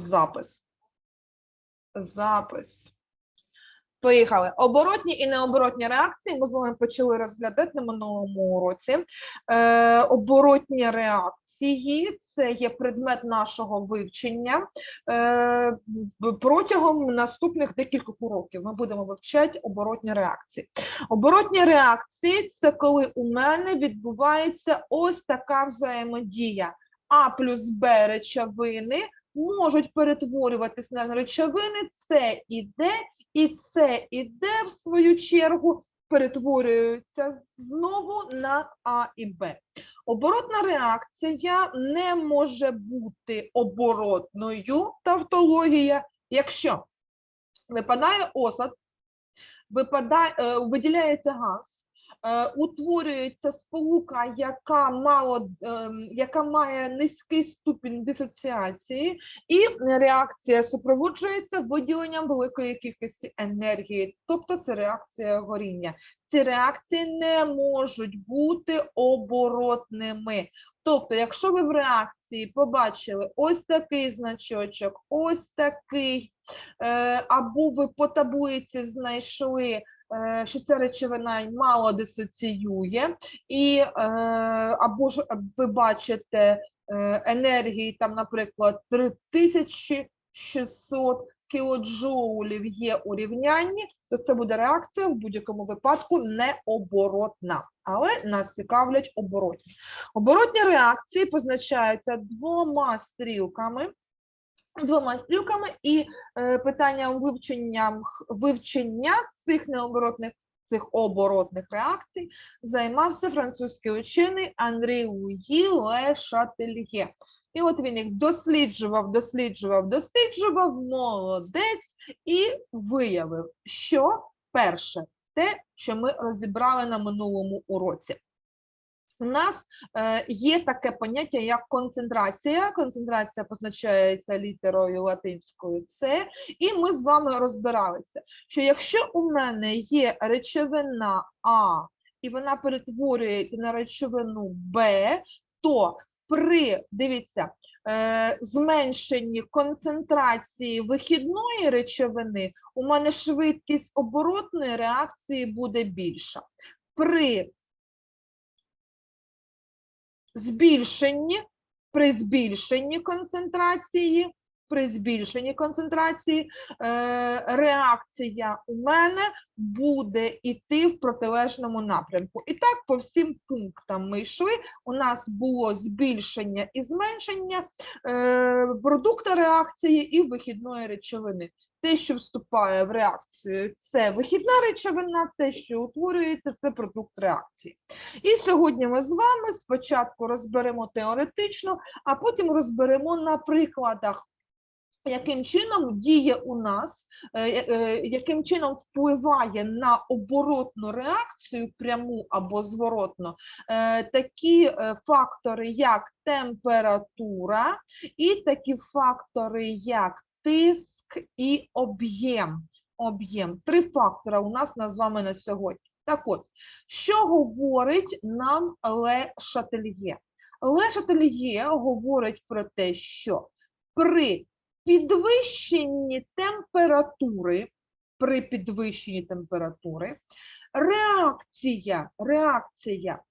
запис. Запис. Поїхали. Оборотні і необоротні реакції ми з вами почали розглядати на минулому уроці. Е, оборотні реакції це є предмет нашого вивчення. Е, протягом наступних декількох уроків ми будемо вивчати оборотні реакції. Оборотні реакції це коли у мене відбувається ось така взаємодія. А плюс Б речовини можуть перетворюватись на речовини, С і Д, і С і Д, в свою чергу, перетворюються знову на А і Б. Оборотна реакція не може бути оборотною тавтологія, якщо випадає осад, випадає, е, виділяється газ, утворюється сполука, яка мало, ем, яка має низький ступінь дисоціації, і реакція супроводжується виділенням великої кількості енергії, тобто це реакція горіння. Ці реакції не можуть бути оборотними. Тобто, якщо ви в реакції побачили ось такий значочок, ось такий, е, або ви по таблиці знайшли, е, що ця речовина мало дисоціює, і, е, або ж ви бачите е, енергії, там, наприклад, 3600 кілоджоулів є у рівнянні, то це буде реакція в будь-якому випадку необоротна. Але нас цікавлять оборотні. Оборотні реакції позначаються двома стрілками. Двома стрілками і е, питанням вивчення, вивчення цих необоротних цих оборотних реакцій займався французький учений Андрій Луї Ле Шательє. І от він їх досліджував, досліджував, досліджував, молодець і виявив, що перше, те, що ми розібрали на минулому уроці. У нас е, є таке поняття, як концентрація. Концентрація позначається літерою латинською С, і ми з вами розбиралися, що якщо у мене є речовина А, і вона перетворюється на речовину Б, то при, дивіться, е, зменшенні концентрації вихідної речовини у мене швидкість оборотної реакції буде більша. При збільшенні, при збільшенні концентрації, при збільшенні концентрації е, реакція у мене буде йти в протилежному напрямку. І так по всім пунктам ми йшли. У нас було збільшення і зменшення е, продукту реакції і вихідної речовини. Те, що вступає в реакцію, це вихідна речовина, те, що утворюється, це продукт реакції. І сьогодні ми з вами спочатку розберемо теоретично, а потім розберемо на прикладах. Яким чином діє у нас, е, е, яким чином впливає на оборотну реакцію, пряму або зворотну, е, такі е, фактори, як температура, і такі фактори, як тиск і об'єм. Об'єм. Три фактора у нас з вами на сьогодні. Так от, що говорить нам Ле Шательє? Ле Шательє говорить про те, що при підвищенні температури, при підвищенні температури, реакція, реакція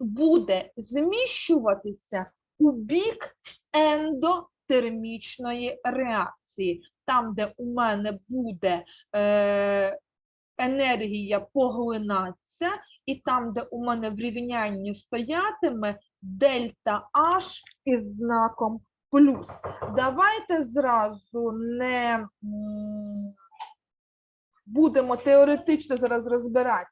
буде зміщуватися у бік ендотермічної реакції, там, де у мене буде е, енергія поглинатися, і там, де у мене в рівнянні стоятиме дельта H із знаком плюс. Давайте зразу не будемо теоретично зараз розбирати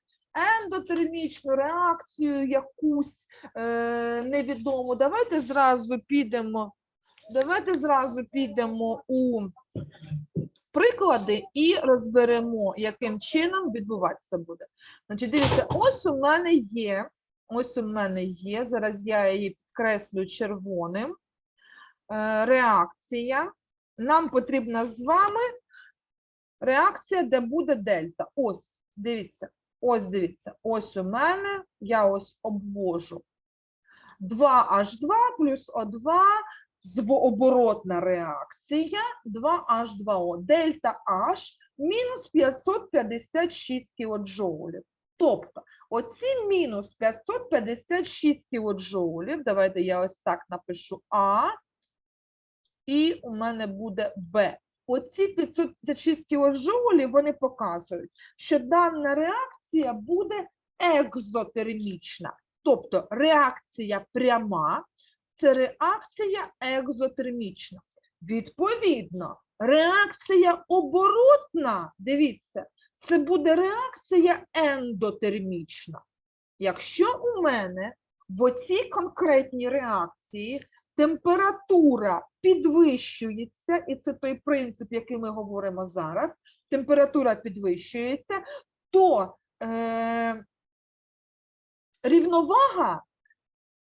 ендотермічну реакцію якусь е, невідому. Давайте зразу підемо. Давайте зразу підемо у приклади і розберемо, яким чином відбуватися буде. Значить, дивіться, ось у мене є, ось у мене є, зараз я її підкреслю червоним. е, Реакція. Нам потрібна з вами реакція, де буде дельта. Ось, дивіться, ось дивіться, ось у мене, я ось обвожу 2H2 плюс О2 звооборотна реакція 2H2O. Дельта H мінус 556 кілоджоулів. Тобто, оці мінус 556 кілоджоулів, давайте я ось так напишу А, і у мене буде Б. Оці 556 кілоджоулів, вони показують, що дана реакція буде екзотермічна. Тобто реакція пряма це реакція екзотермічна. Відповідно, реакція оборотна, дивіться, це буде реакція ендотермічна. Якщо у мене в оцій конкретній реакції температура підвищується, і це той принцип, який ми говоримо зараз, температура підвищується, то е, рівновага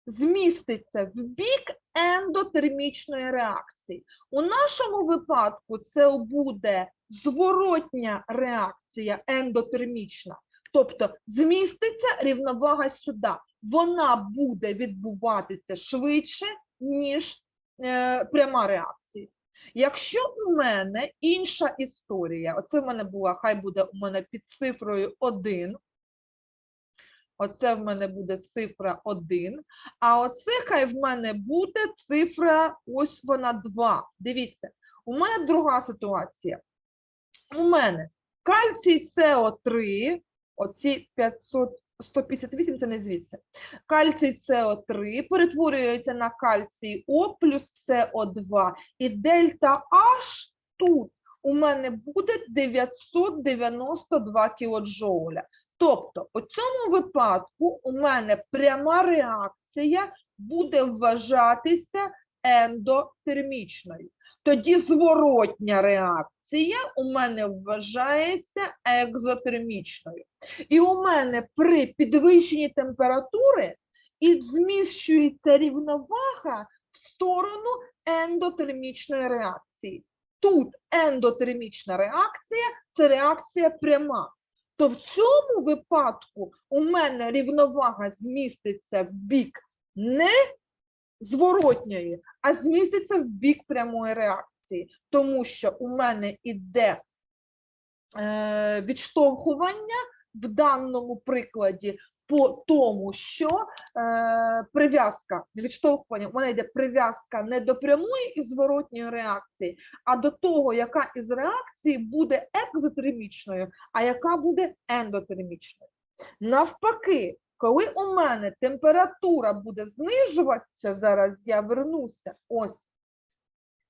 зміститься в бік ендотермічної реакції. У нашому випадку це буде зворотня реакція ендотермічна, тобто зміститься рівновага сюди. Вона буде відбуватися швидше, ніж е, пряма реакція. Якщо у мене інша історія, оце в мене була, хай буде у мене під цифрою 1, Оце в мене буде цифра 1, а оце хай в мене буде цифра, ось вона 2. Дивіться, у мене друга ситуація. У мене кальцій СО3, оці 500, 158 це не звідси. Кальцій СО3 перетворюється на кальцій О плюс СО2. І дельта H тут у мене буде 992 кілоджоуля. Тобто, у цьому випадку у мене пряма реакція буде вважатися ендотермічною. Тоді зворотня реакція у мене вважається екзотермічною. І у мене при підвищенні температури і зміщується рівновага в сторону ендотермічної реакції. Тут ендотермічна реакція це реакція пряма то в цьому випадку у мене рівновага зміститься в бік не зворотньої, а зміститься в бік прямої реакції, тому що у мене іде е, відштовхування в даному прикладі по тому, що е, прив'язка відштовхування, мене йде прив'язка не до прямої і зворотньої реакції, а до того, яка із реакцій буде екзотермічною, а яка буде ендотермічною. Навпаки, коли у мене температура буде знижуватися, зараз я вернуся, ось.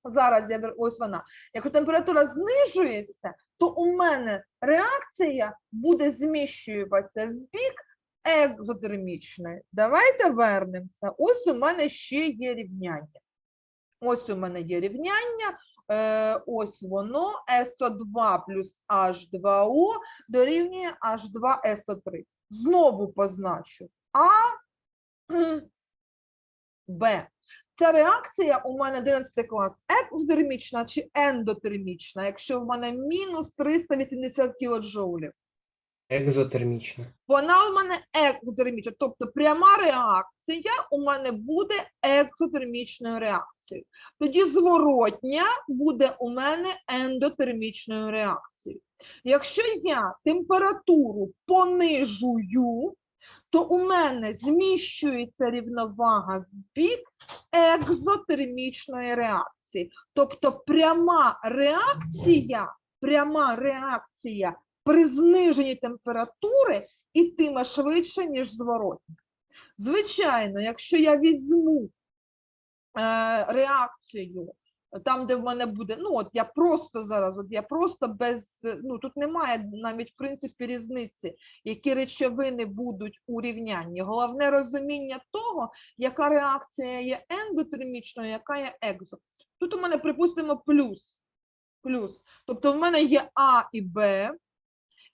Зараз я вер- ось вона. Якщо температура знижується, то у мене реакція буде зміщуватися в бік екзотермічної. Давайте вернемося. Ось у мене ще є рівняння. Ось у мене є рівняння. Е, ось воно СО2 плюс H2O дорівнює H2SO3. Знову позначу А, Б. Ця реакція у мене 11 клас екзотермічна чи ендотермічна, якщо в мене мінус 380 кілоджоулів. Екзотермічна. Вона у мене екзотермічна, тобто пряма реакція у мене буде екзотермічною реакцією. Тоді зворотня буде у мене ендотермічною реакцією. Якщо я температуру понижую, то у мене зміщується рівновага в бік екзотермічної реакції. Тобто пряма реакція, пряма реакція при зниженні температури ітиме швидше, ніж зворотня. Звичайно, якщо я візьму е, реакцію, там, де в мене буде, ну от я просто зараз, от я просто без, ну тут немає навіть в принципі різниці, які речовини будуть у рівнянні. Головне розуміння того, яка реакція є ендотермічною, яка є екзо. Тут у мене, припустимо, плюс. Плюс. Тобто в мене є А і Б,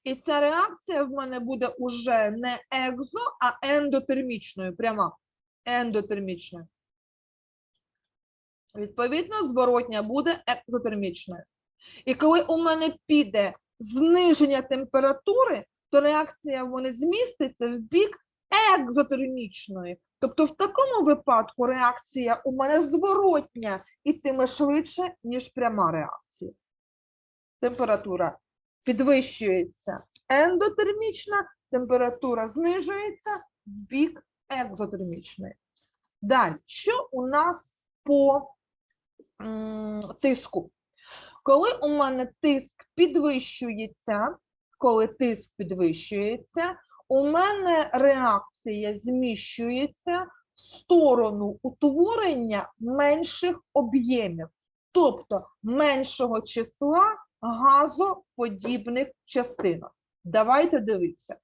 і ця реакція в мене буде уже не екзо, а ендотермічною, пряма. Ендотермічною. Відповідно, зворотня буде екзотермічною. І коли у мене піде зниження температури, то реакція вони зміститься в бік екзотермічної. Тобто в такому випадку реакція у мене зворотня ітиме швидше, ніж пряма реакція. Температура підвищується ендотермічна, температура знижується в бік екзотермічної. Далі, що у нас по тиску? Коли у мене тиск підвищується, коли тиск підвищується, у мене реакція зміщується в сторону утворення менших об'ємів, тобто меншого числа газоподібних частинок. Давайте дивитися.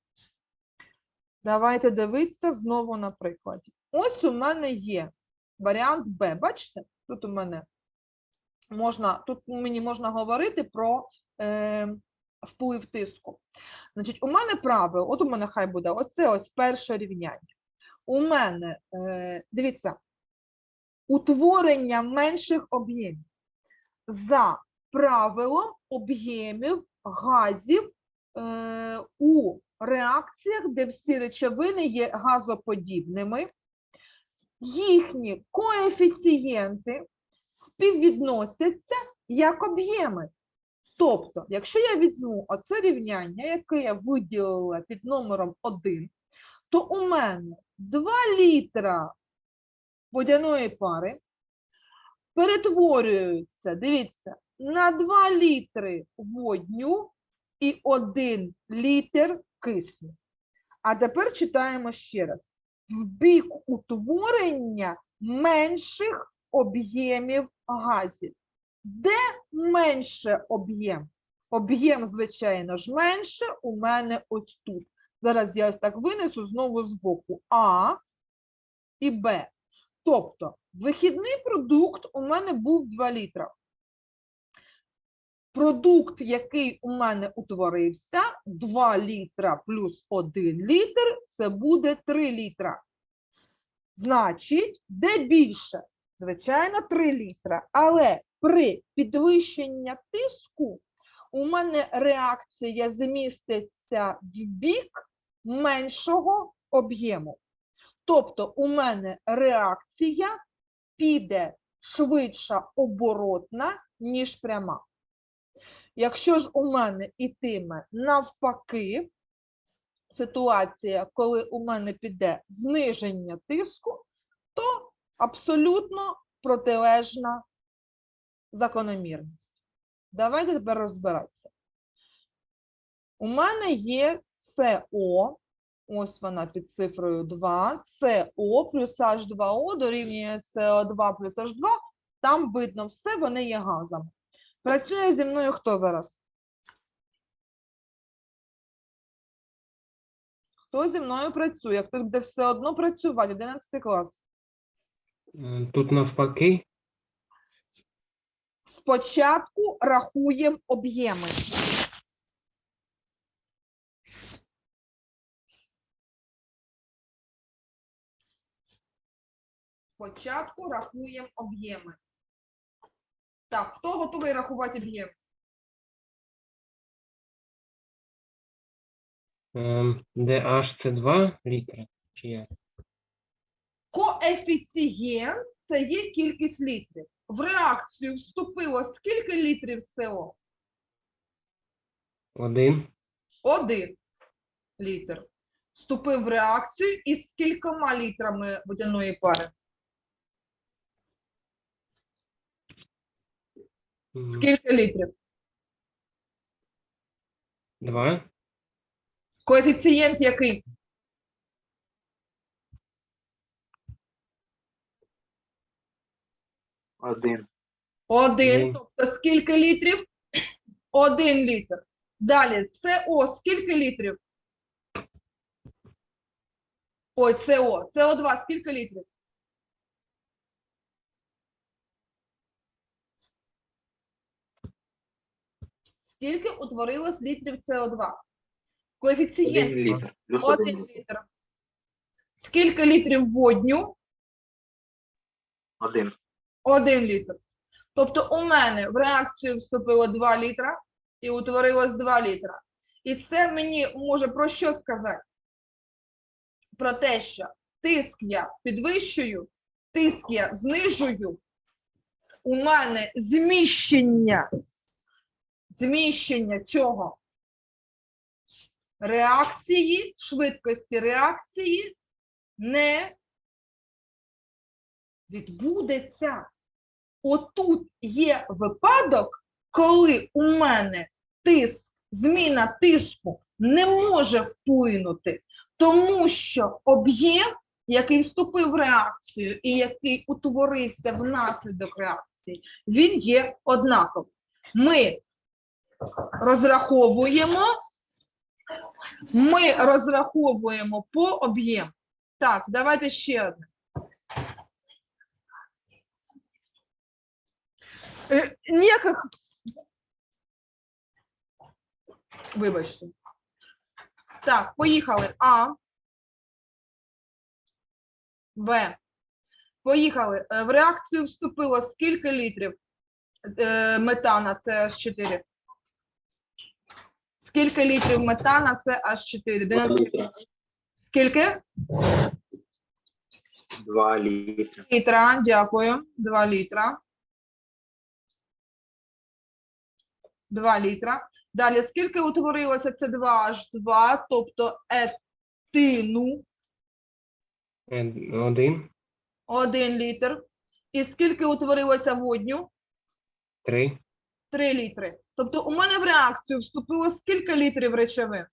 Давайте дивитися знову на прикладі. Ось у мене є варіант Б. Бачите? Тут у мене можна, тут мені можна говорити про е, вплив тиску. Значить, у мене правило, от у мене хай буде оце ось перше рівняння. У мене, е, дивіться, утворення менших об'ємів за правилом об'ємів газів е, у реакціях, де всі речовини є газоподібними, їхні коефіцієнти співвідносяться як об'єми. Тобто, якщо я візьму оце рівняння, яке я виділила під номером 1, то у мене 2 літра водяної пари перетворюються, дивіться, на 2 літри водню і 1 літр кисню. А тепер читаємо ще раз. В бік утворення менших об'ємів газів. Де менше об'єм? Об'єм, звичайно ж, менше у мене ось тут. Зараз я ось так винесу знову з боку А і Б. Тобто, вихідний продукт у мене був 2 літра. Продукт, який у мене утворився, 2 літра плюс 1 літр, це буде 3 літра. Значить, де більше? Звичайно, 3 літра. Але при підвищенні тиску у мене реакція зміститься в бік меншого об'єму. Тобто у мене реакція піде швидша оборотна, ніж пряма. Якщо ж у мене ітиме навпаки, ситуація, коли у мене піде зниження тиску, то абсолютно протилежна закономірність. Давайте тепер розбиратися. У мене є СО, ось вона під цифрою 2, СО плюс H2O дорівнює СО2 плюс H2, там видно все, вони є газами. Працює зі мною хто зараз? Хто зі мною працює? Хто буде все одно працювати? 11 клас. Е, Тут навпаки. Спочатку рахуємо об'єми. Спочатку рахуємо об'єми. Так, хто готовий рахувати об'єм? Ем, Де H це 2 літри? Чи як? Коефіцієнт це є кількість літрів. В реакцію вступило скільки літрів СО? Один. Один літр. Вступив в реакцію із кількома літрами водяної пари. Скільки літрів? Два. Коефіцієнт який? Один. Один. Тобто скільки літрів? Один літр. Далі СО скільки літрів? Ой, СО. СО2 скільки літрів? Скільки утворилось літрів СО2? Коефіцієнт Один літр. Плюс один один. літр. Скільки літрів водню? Один. Один літр. Тобто у мене в реакцію вступило 2 літра і утворилось 2 літра. І це мені може про що сказати? Про те, що тиск я підвищую, тиск я знижую. У мене зміщення. Зміщення чого? Реакції, швидкості реакції не відбудеться. Отут є випадок, коли у мене тиск, зміна тиску не може вплинути, тому що об'єм, який вступив в реакцію і який утворився внаслідок реакції, він є однаковий. Ми розраховуємо, ми розраховуємо по об'єму. Так, давайте ще одне. Е, Ніяких. Вибачте. Так, поїхали. А. Б. Поїхали. Е, В реакцію вступило скільки літрів е, метана? Це H4. Скільки літрів метана? Це H4. 90. Скільки? 2 літри. Літра, дякую. 2 літра. 2 літра. Далі, скільки утворилося це 2H2, тобто етину, Е, Один, 1 літр. І скільки утворилося водню? три, 3 літри. Тобто у мене в реакцію вступило скільки літрів речовин?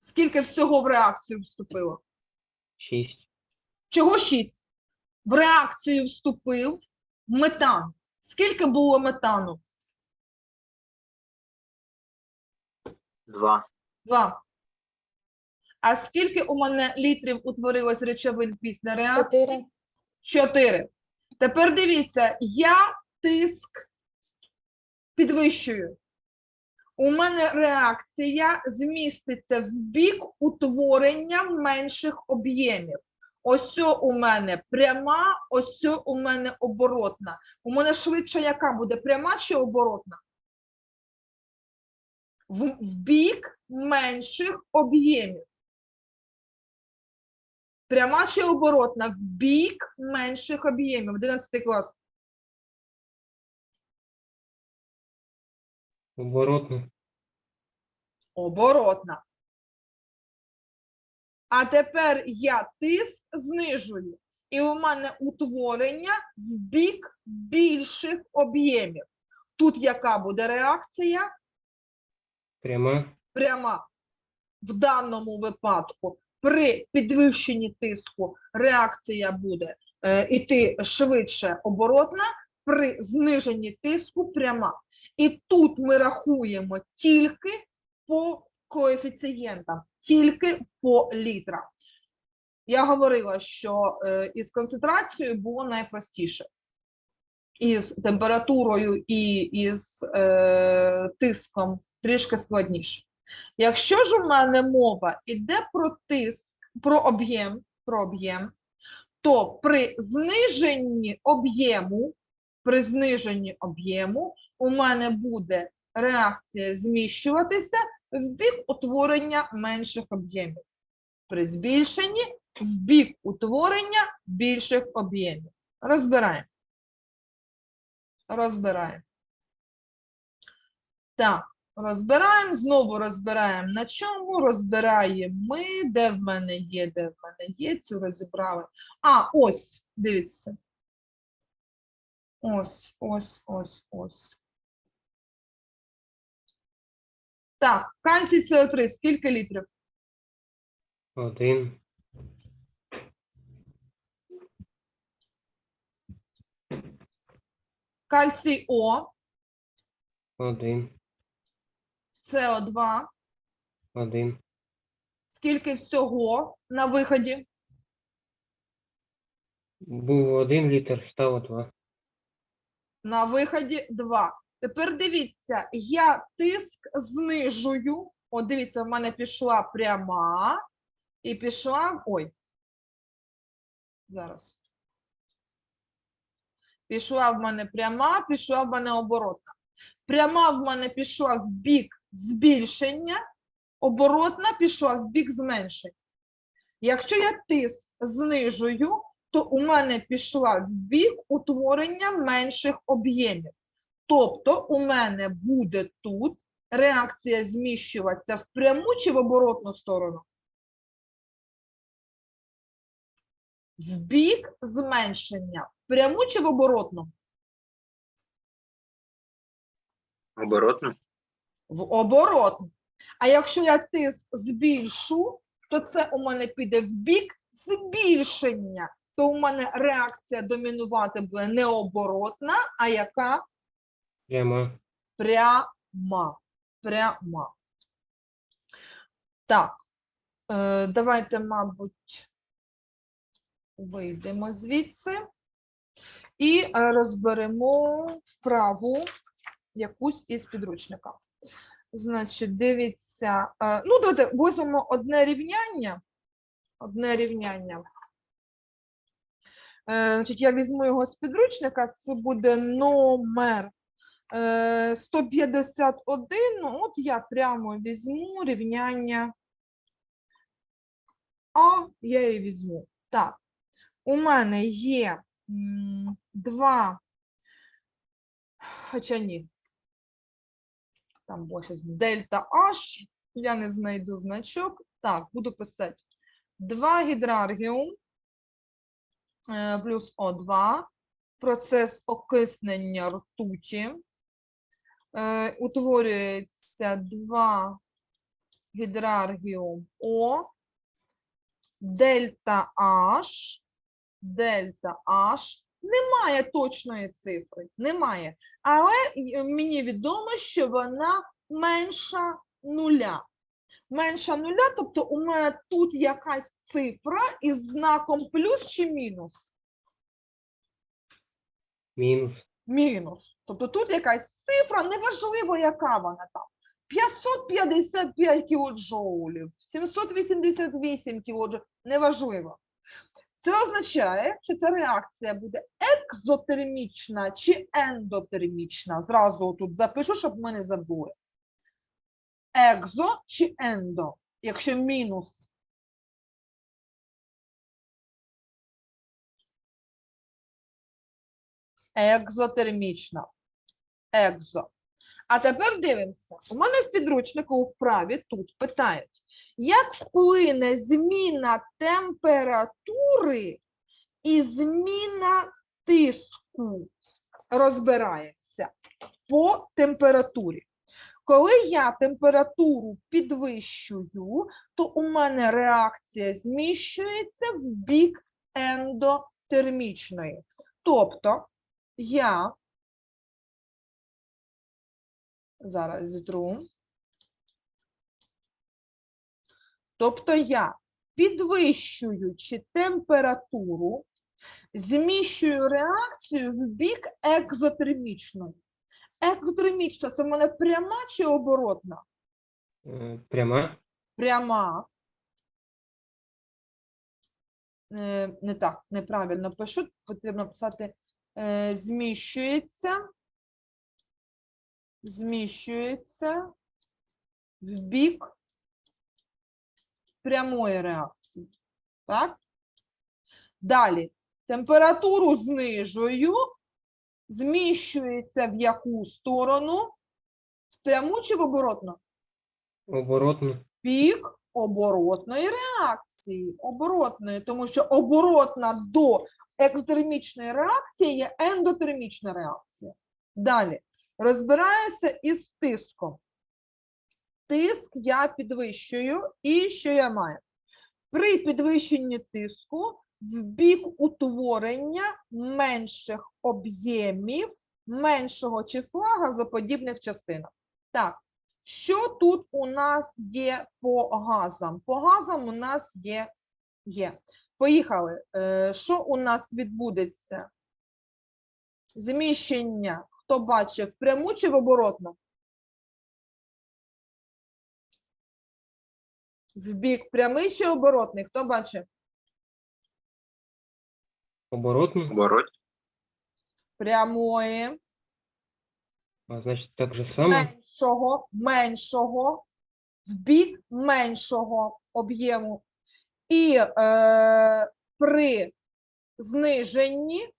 Скільки всього в реакцію вступило? шість, Чого 6? В реакцію вступив метан. Скільки було метану? 2. 2. А скільки у мене літрів утворилось речовин після реакції? Чотири. 4. Тепер дивіться, я тиск підвищую. У мене реакція зміститься в бік утворення менших об'ємів. Ось у мене пряма, ось у мене оборотна. У мене швидше яка буде? Пряма чи оборотна? В бік менших об'ємів. Пряма чи оборотна? В бік менших об'ємів. 11 клас. оборотно, Оборотна. А тепер я тиск знижую. І у мене утворення в бік більших об'ємів. Тут яка буде реакція? пряма, Пряма. В даному випадку при підвищенні тиску реакція буде е, іти швидше оборотна, при зниженні тиску пряма. І тут ми рахуємо тільки по коефіцієнтам, тільки по літрах. Я говорила, що е, із концентрацією було найпростіше. Із температурою і із е, тиском трішки складніше. Якщо ж у мене мова йде про тиск, про об'єм, про об'єм, то при зниженні об'єму, при зниженні об'єму у мене буде реакція зміщуватися в бік утворення менших об'ємів. При збільшенні в бік утворення більших об'ємів. Розбираємо. Розбираємо. Так. Розбираємо, знову розбираємо на чому, розбираємо ми, де в мене є, де в мене є, цю розібрали. А, ось, дивіться. Ось, ось, ось, ось. Так, кальцій СО3, скільки літрів? один, Кальцій О, один, СО2, один, скільки всього на виході? був один літр, стало два, На виході 2. Тепер дивіться, я тиск знижую. От дивіться, в мене пішла пряма і пішла. Ой. Зараз. Пішла в мене пряма, пішла в мене оборотна. Пряма в мене пішла в бік збільшення, Оборотна пішла в бік зменшення. Якщо я тиск знижую, то у мене пішла в бік утворення менших об'ємів. Тобто у мене буде тут реакція зміщуватися в пряму чи в оборотну сторону? В бік зменшення. В пряму чи в оборотну? Оборотно. В оборотну. А якщо я тиск збільшу, то це у мене піде в бік збільшення. То у мене реакція домінувати буде не оборотна, а яка Пряма. пряма. Пряма. Так, е, давайте, мабуть, вийдемо звідси і е, розберемо вправу якусь із підручника. Значить, дивіться, е, ну, давайте візьмемо одне рівняння. Одне рівняння. Е, Значить, я візьму його з підручника, це буде номер е, 151. Ну, от я прямо візьму рівняння А, я її візьму. Так, у мене є два, хоча ні, там більше дельта H, я не знайду значок. Так, буду писати. 2 гідраргіум е, плюс О2, процес окиснення ртуті. Е, утворюється 2 гідраргіум О, дельта H, дельта H. Немає точної цифри, немає. Але мені відомо, що вона менша нуля. Менша нуля, тобто у мене тут якась цифра із знаком плюс чи мінус? Мінус. Мінус. Тобто тут якась цифра, неважливо, яка вона там. 555 кілоджоулів, 788 кілоджоулів, неважливо. Це означає, що ця реакція буде екзотермічна чи ендотермічна. Зразу тут запишу, щоб ми не забули. Екзо чи ендо, якщо мінус. Екзотермічна. Екзо. А тепер дивимося. У мене в підручнику у вправі тут питають, як вплине зміна температури і зміна тиску? Розбираємося по температурі. Коли я температуру підвищую, то у мене реакція зміщується в бік ендотермічної. Тобто я зараз зітру. Тобто я, підвищуючи температуру, зміщую реакцію в бік екзотермічної. Екзотермічна це в мене пряма чи оборотна? Пряма. Пряма. Е, Не так, неправильно пишу. Потрібно писати е, зміщується. Зміщується в бік прямої реакції. Так? Далі. Температуру знижую. Зміщується в яку сторону? В пряму чи в оборотну? Оборотно. бік оборотної реакції. Оборотної, тому що оборотна до екзотермічної реакції є ендотермічна реакція. Далі розбираюся із тиском. Тиск я підвищую, і що я маю? При підвищенні тиску в бік утворення менших об'ємів, меншого числа газоподібних частинок. Так, що тут у нас є по газам? По газам у нас є. є. Поїхали. Е, Що у нас відбудеться? Зміщення. Хто бачив пряму чи в оборотну? В бік прямий чи оборотний? Хто бачив? Оборотно. Оборот. Прямої. А значить так же само. меншого, меншого в бік меншого об'єму. І е, при зниженні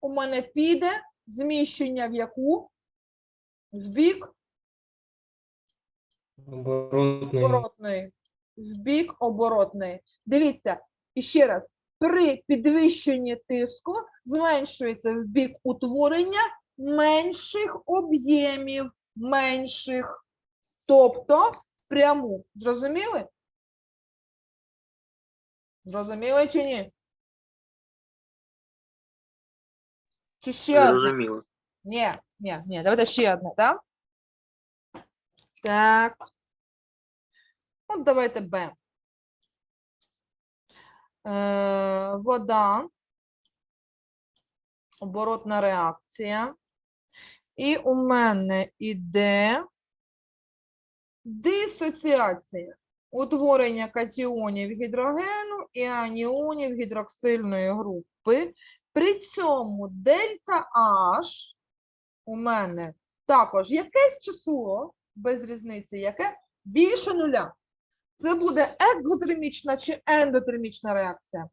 у мене піде зміщення в яку? В бік Оборотної. оборотної. В бік оборотної. Дивіться, і ще раз, при підвищенні тиску зменшується в бік утворення менших об'ємів, менших, тобто пряму. Зрозуміли? Зрозуміли чи ні? Чи ще одне? Зрозуміло. Ні, ні, ні, давайте ще одне, так? Так. От давайте Б. Е, вода, оборотна реакція. І у мене іде дисоціація. Утворення катіонів гідрогену і аніонів гідроксильної групи. При цьому дельта H у мене також якесь число, без різниці, яке більше нуля. Це буде екзотермічна чи ендотермічна реакція?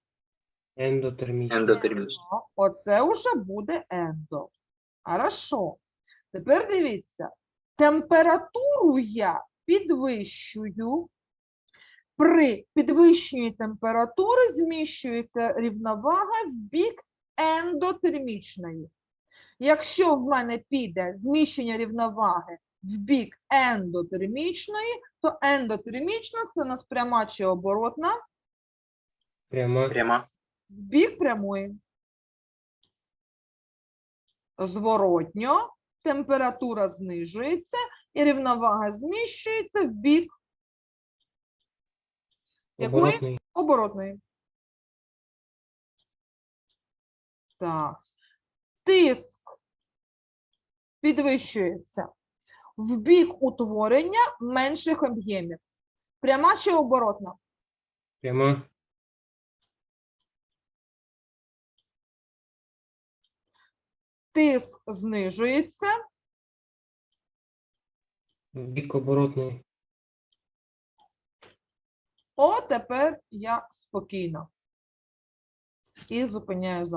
Ендотермічна. Ендотермічна. Оце вже буде ендо. Хорошо. Тепер дивіться, температуру я підвищую. При підвищенні температури зміщується рівновага в бік ендотермічної. Якщо в мене піде зміщення рівноваги в бік ендотермічної, то ендотермічна це у нас пряма чи оборотна Пряма. Пряма. в бік прямої. Зворотньо температура знижується і рівновага зміщується в бік Якої? Оборотний. оборотної. Так. Тиск підвищується в бік утворення менших об'ємів. Пряма чи оборотна? Пряма. Тиск знижується бік оборотний. О, тепер я спокійно. І зупиняю запис.